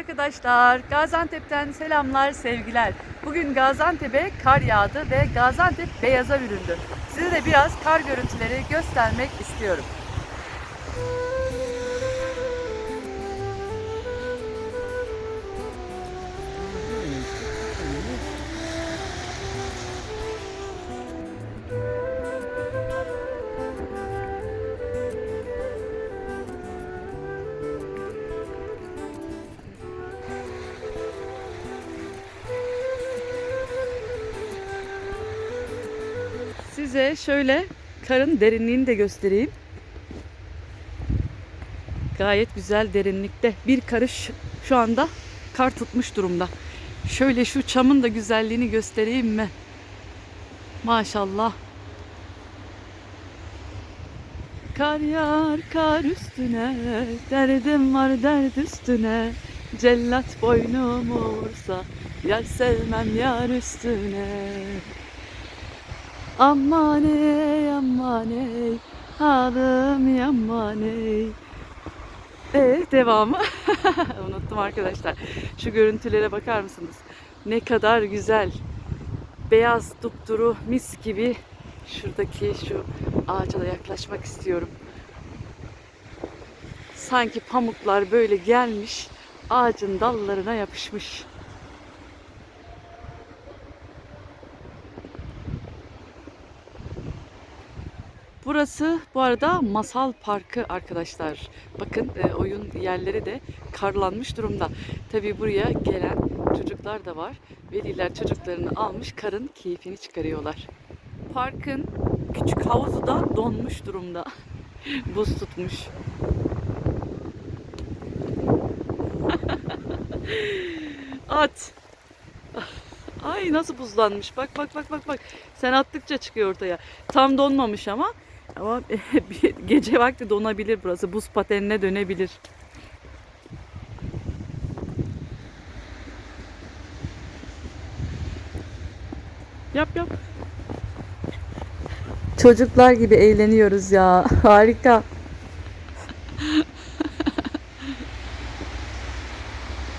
arkadaşlar. Gaziantep'ten selamlar, sevgiler. Bugün Gaziantep'e kar yağdı ve Gaziantep beyaza büründü. Size de biraz kar görüntüleri göstermek istiyorum. Size şöyle karın derinliğini de göstereyim. Gayet güzel derinlikte. Bir karış şu anda kar tutmuş durumda. Şöyle şu çamın da güzelliğini göstereyim mi? Maşallah. Kar yağar kar üstüne, derdim var dert üstüne. Cellat boynumu vursa, yar sevmem yar üstüne. Aman ey aman ey halim yaman ey. Ee, devamı. Unuttum arkadaşlar. Şu görüntülere bakar mısınız? Ne kadar güzel. Beyaz dupduru mis gibi. Şuradaki şu ağaca da yaklaşmak istiyorum. Sanki pamuklar böyle gelmiş ağacın dallarına yapışmış Burası bu arada Masal Parkı arkadaşlar. Bakın e, oyun yerleri de karlanmış durumda. Tabii buraya gelen çocuklar da var. Veliler çocuklarını almış karın keyfini çıkarıyorlar. Parkın küçük havuzu da donmuş durumda. Buz tutmuş. At. Ay nasıl buzlanmış. Bak bak bak bak bak. Sen attıkça çıkıyor ortaya. Tam donmamış ama ama gece vakti donabilir burası. Buz patenine dönebilir. Yap yap. Çocuklar gibi eğleniyoruz ya. Harika.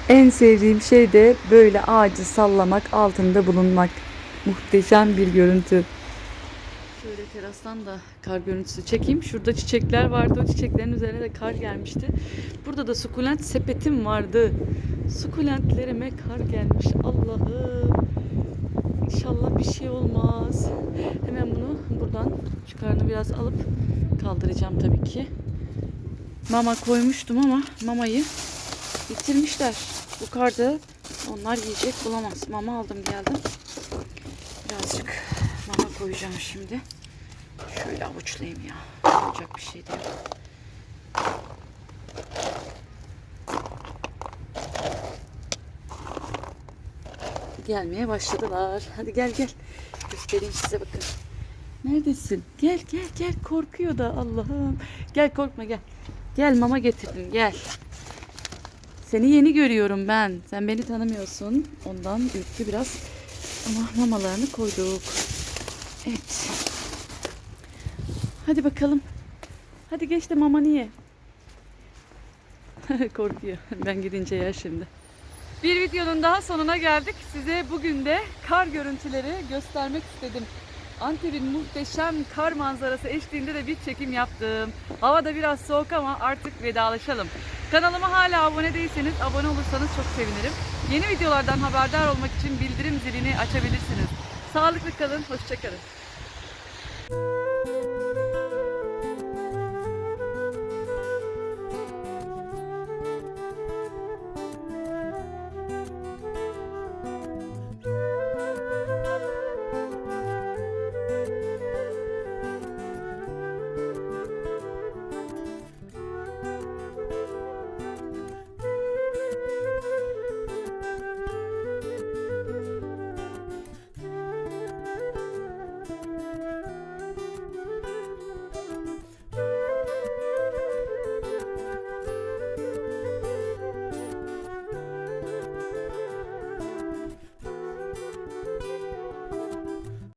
En sevdiğim şey de böyle ağacı sallamak, altında bulunmak. Muhteşem bir görüntü. Terastan da kar görüntüsü çekeyim. Şurada çiçekler vardı. O çiçeklerin üzerine de kar gelmişti. Burada da sukulent sepetim vardı. Sukulentlerime kar gelmiş. Allah'ım. İnşallah bir şey olmaz. Hemen bunu buradan şu biraz alıp kaldıracağım tabii ki. Mama koymuştum ama mamayı bitirmişler. Bu karda onlar yiyecek bulamaz. Mama aldım geldim. Birazcık mama koyacağım şimdi. Şöyle avuçlayayım ya. Olacak bir şey değil. Gelmeye başladılar. Hadi gel gel. Göstereyim size bakın. Neredesin? Gel gel gel. Korkuyor da Allah'ım. Gel korkma gel. Gel mama getirdim gel. Seni yeni görüyorum ben. Sen beni tanımıyorsun. Ondan ürktü biraz. Ama mamalarını koyduk. Evet. Hadi bakalım. Hadi geç de mamanı ye. Korkuyor. Ben gidince yer şimdi. Bir videonun daha sonuna geldik. Size bugün de kar görüntüleri göstermek istedim. Antep'in muhteşem kar manzarası eşliğinde de bir çekim yaptım. Hava da biraz soğuk ama artık vedalaşalım. Kanalıma hala abone değilseniz abone olursanız çok sevinirim. Yeni videolardan haberdar olmak için bildirim zilini açabilirsiniz. Sağlıklı kalın, hoşçakalın.